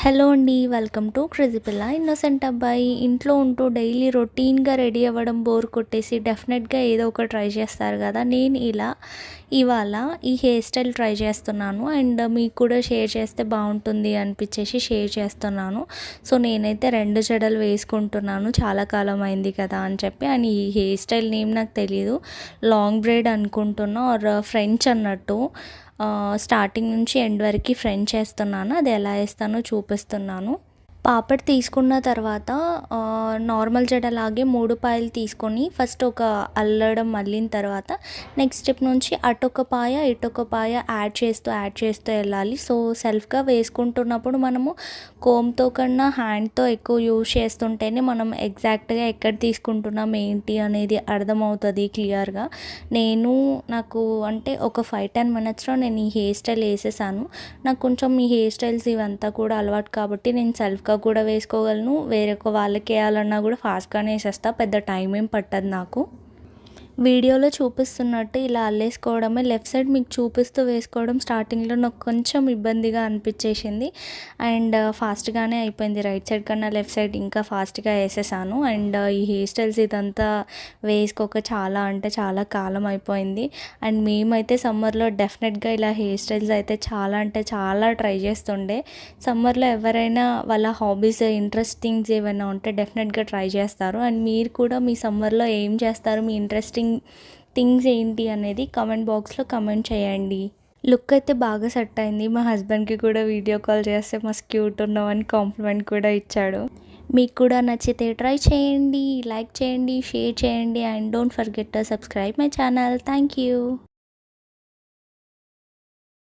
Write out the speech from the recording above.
Hello అండి welcome to crazy Pilla. Innocent అబ్బాయి ఇంట్లో ఉంటూ డైలీ రొటీన్గా రెడీ అవ్వడం బోర్ కొట్టేసి డెఫినెట్గా ఏదో ఒక ట్రై చేస్తారు కదా. నేను ఇలా ఇవాళ ఈ హెయిర్ స్టైల్ ట్రై చేస్తున్నాను. అండ్ మీకు కూడా షేర్ చేస్తే బాగుంటుంది అనిపించేసి షేర్ చేస్తున్నాను. సో నేనైతే రెండు జడలు వేసుకుంటున్నాను. చాలా కాలం అయింది కదా అని చెప్పి. అండ్ ఈ హెయిర్ స్టైల్ నేమ్ నాకు తెలియదు లాంగ్ బ్రేడ్ అనుకుంటున్నా ఆర్ ఫ్రెంచ్ అన్నట్టు. స్టార్టింగ్ నుంచి ఎండ్ వరకు ఫ్రెండ్ చేస్తున్నాను. అది ఎలా వేస్తానో చూపిస్తున్నాను. పాపడ్ తీసుకున్న తర్వాత నార్మల్ జడలాగే మూడు పాయలు తీసుకొని ఫస్ట్ ఒక అల్లడం మళ్ళిన తర్వాత నెక్స్ట్ స్టెప్ నుంచి అటొక పాయ ఇటొక పాయ యాడ్ చేస్తూ యాడ్ చేస్తూ వెళ్ళాలి. సో సెల్ఫ్గా వేసుకుంటున్నప్పుడు మనము కోమ్తో కన్నా హ్యాండ్తో ఎక్కువ యూజ్ చేస్తుంటేనే మనం ఎగ్జాక్ట్గా ఎక్కడ తీసుకుంటున్నాం ఏంటి అనేది అర్థమవుతుంది క్లియర్గా నేను నాకు అంటే ఒక ఫైవ్ టెన్ మినిట్స్లో నేను ఈ హెయిర్ స్టైల్ వేసేసాను. నాకు కొంచెం ఈ హెయిర్ స్టైల్స్ ఇవంతా కూడా అలవాటు కాబట్టి నేను సెల్ఫ్గా కూడా వేసుకోగలను. వేరొక వాళ్ళకి వేయాలన్నా కూడా ఫాస్ట్గానే వేసేస్తా. పెద్ద టైం ఏం పట్టదు నాకు. వీడియోలో చూపిస్తున్నట్టు ఇలా అల్లేసుకోవడమే. లెఫ్ట్ సైడ్ మీకు చూపిస్తూ వేసుకోవడం స్టార్టింగ్లో నాకు కొంచెం ఇబ్బందిగా అనిపించేసింది. అండ్ uh, ఫాస్ట్గానే అయిపోయింది. రైట్ సైడ్ కన్నా లెఫ్ట్ సైడ్ ఇంకా ఫాస్ట్గా వేసేసాను. అండ్ uh, ఈ హెయిర్ స్టైల్స్ ఇదంతా వేసుకోక చాలా అంటే చాలా కాలం అయిపోయింది. అండ్ మేమైతే సమ్మర్లో డెఫినెట్గా ఇలా హెయిర్ స్టైల్స్ అయితే చాలా అంటే చాలా ట్రై చేస్తుండే. సమ్మర్లో ఎవరైనా వాళ్ళ హాబీస్ ఇంట్రెస్టింగ్స్ ఏమైనా ఉంటే డెఫినెట్గా ట్రై చేస్తారు. అండ్ మీరు కూడా మీ సమ్మర్లో ఏం చేస్తారు? మీ ఇంట్రెస్టింగ్ థింగ్స్ ఏంటి అనేది కామెంట్ బాక్స్లో కమెంట్ చేయండి. లుక్ అయితే బాగా సెట్ అయింది. మా హస్బెండ్కి కూడా వీడియో కాల్ చేస్తే మస్తు క్యూట్ అని కాంప్లిమెంట్ కూడా ఇచ్చాడు. మీకు కూడా నచ్చితే ట్రై చేయండి లైక్ చేయండి షేర్ చేయండి and don't forget to subscribe my channel. Thank you.